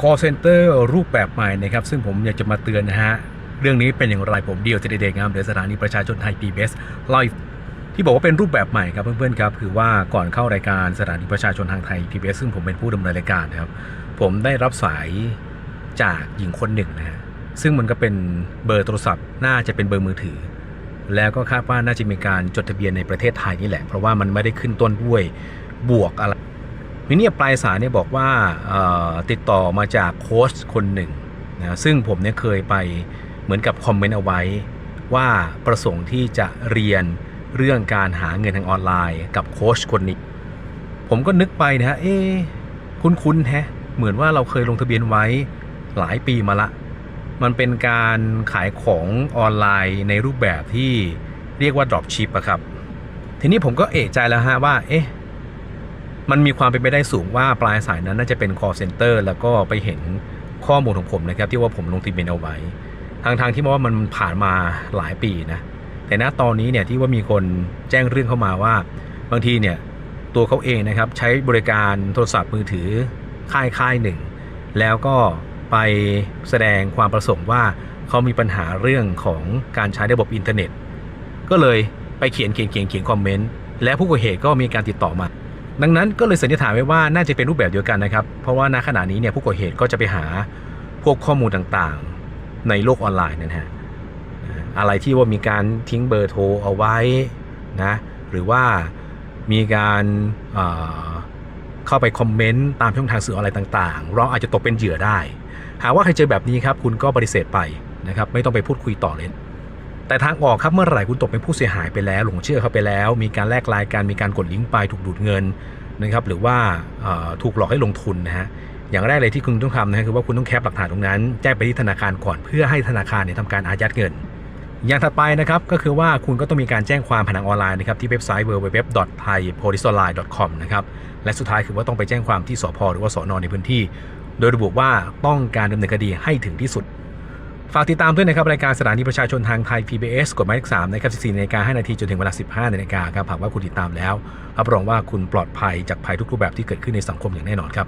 call center รูปแบบใหม่นะครับ ซึ่งผมอยากจะมาเตือนนะฮะ เรื่องนี้เป็นอย่างไรผมเดียวจะเด็กงามเดือสถานีประชาชนไทย PBS ไลฟ์ที่บอกว่าเป็นรูปแบบใหม่ครับเพื่อนๆครับคือว่าก่อนเข้ารายการสถานีประชาชนทางไทย PBS ซึ่งผมเป็นผู้ดำเนินรายการนะครับผมได้รับสายจากหญิงคนหนึ่งนะฮะซึ่งมันก็เป็นเบอร์โทรศัพท์ น่าจะเป็นเบอร์มือถือ แล้วก็คาดว่าน่าจะมีการจดทะเบียนในประเทศไทยนี่แหละ เพราะว่ามันไม่ได้ขึ้นต้นด้วยบวกอะไร วิเนี่ยปลายสายเนี่ยบอกว่าติดต่อมาจากโค้ชคนหนึ่งนะซึ่งผมเนี่ยเคยไปเหมือนกับคอมเมนต์เอาไว้ ว่าประสงค์ที่จะเรียนเรื่องการหาเงินทางออนไลน์กับโค้ชคนนี้ ผมก็นึกไปนะฮะเอ๊คุ้นๆแฮะเหมือนว่าเราเคยลงทะเบียนไว้หลายปีมาละ มันเป็นการขายของออนไลน์ในรูปแบบที่เรียกว่า drop ship อะครับ ทีนี้ผมก็เอะใจแล้วฮะว่า เอ๊ะ มันมีความเป็นไปได้สูงว่าปลายสายนั้นน่าจะเป็น call center แล้วก็ไปเห็นข้อมูลของผมนะครับที่ว่าผมลงทะเบียนเอาไว้ ทางทางที่ว่ามันผ่านมาหลายปีนะ แต่ณตอนนี้เนี่ยที่ว่ามีคนแจ้งเรื่องเข้ามาว่า บางทีเนี่ยตัวเขาเองนะครับใช้บริการโทรศัพท์มือถือค่ายค่ายหนึ่ง แล้วก็ไปแสดงความประสงค์ว่าเขามีปัญหาเรื่องของการใช้ระบบอินเทอร์เน็ต ก็เลยไปเขียนเขียนเขียนเขียนคอมเมนต์และผู้ก่อเหตุก็มีการติดต่อมา ดังนั้นก็เลยสันนิษฐานไว้ว่าน่าจะเป็นรูปแบบเดียวกันนะครับ เพราะว่าณขณะนี้เนี่ยผู้ก่อเหตุก็จะไปหาพวกข้อมูลต่างๆ ในโลกออนไลน์นะฮะอะไรที่ว่ามีการทิ้งเบอร์โทรเอาไว้นะหรือว่ามีการเอ่อเข้าไปคอมเมนต์ตามช่องทางสื่อออนไลน์ต่างๆ เราอาจจะตกเป็นเหยื่อได้ หากว่าใครเจอแบบนี้ครับ คุณก็ปฏิเสธไปนะครับ ไม่ต้องไปพูดคุยต่อเลย แต่ทางออกครับเมื่อไหร่คุณตกเป็นผู้เสียหายไปแล้ว หลงเชื่อเขาไปแล้ว มีการแลกไลน์กันมีการกดลิงก์ไปถูกดูดเงินนะครับหรือว่าถูกหลอกให้ลงทุนนะฮะอย่างแรกเลยที่คุณต้องทำนะฮะคือว่าคุณต้องแคปหลักฐานตรงนั้นแจ้งไปที่ธนาคารก่อนเพื่อให้ธนาคารเนี่ยทำการอายัดเงิน อย่างถัดไปนะครับก็คือว่าคุณก็ต้องมีการแจ้งความผ่านทางออนไลน์นะครับที่เว็บไซต์ www.thaipoliceonline.com นะครับและสุดท้ายคือว่าต้องไปแจ้งความที่สพหรือว่าสอนในพื้นที่ โดยระบุว่าต้องการดำเนินคดีให้ถึงที่สุด ฝากติดตามด้วยนะครับรายการสถานีประชาชนทางไทย PBS กฎหมายเลข3นะครับ14นาฬิกา5นาทีจนถึงเวลา 15นาฬิกาครับหากว่าคุณติดตามแล้วรับรองว่าคุณปลอดภัยจากภัยทุกรูปแบบที่เกิดขึ้นในสังคมอย่างแน่นอนครับ